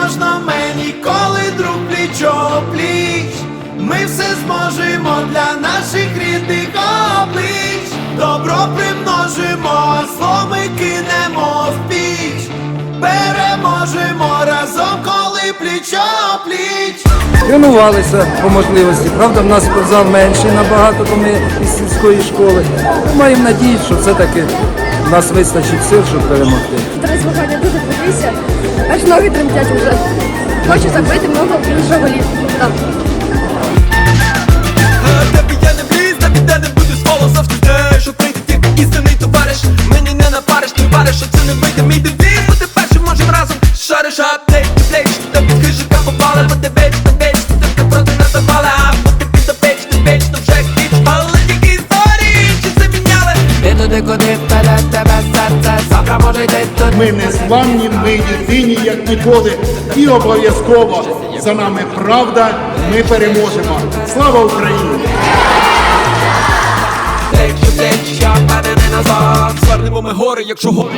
страшно мені, коли друг плічо пліч. Ми все зможемо для наших рідних облич. Добро примножимо, а зло ми кинемо в піч. Переможемо разом, коли плічо пліч. Тренувалися по можливості. Правда, в нас спортзал менший набагато, бо ми із сільської школи. Ми маємо надію, що все-таки в нас вистачить сил, щоб перемогти. Три змагання дуже боюся, аж ноги тремтять вже. Хочу забити много більше голів. Там. Тебе я не вліз, та піде не буду своло завжди знаєш, що прийде ти істинний товариш Мені не напариш, ти вариш, що це не вийде мій Бути першим можем разом шариш аптеч, плеч Та під хижика попала, бо ти вечно, Ти проти а під ти вечно вже Але тільки історії, чи це міняли Ти туди, Ми не зламні, ми єдині, як ніколи, і обов'язково за нами правда. Ми переможемо. Слава Україні! Я назад Звернемо ми гори, якщо гори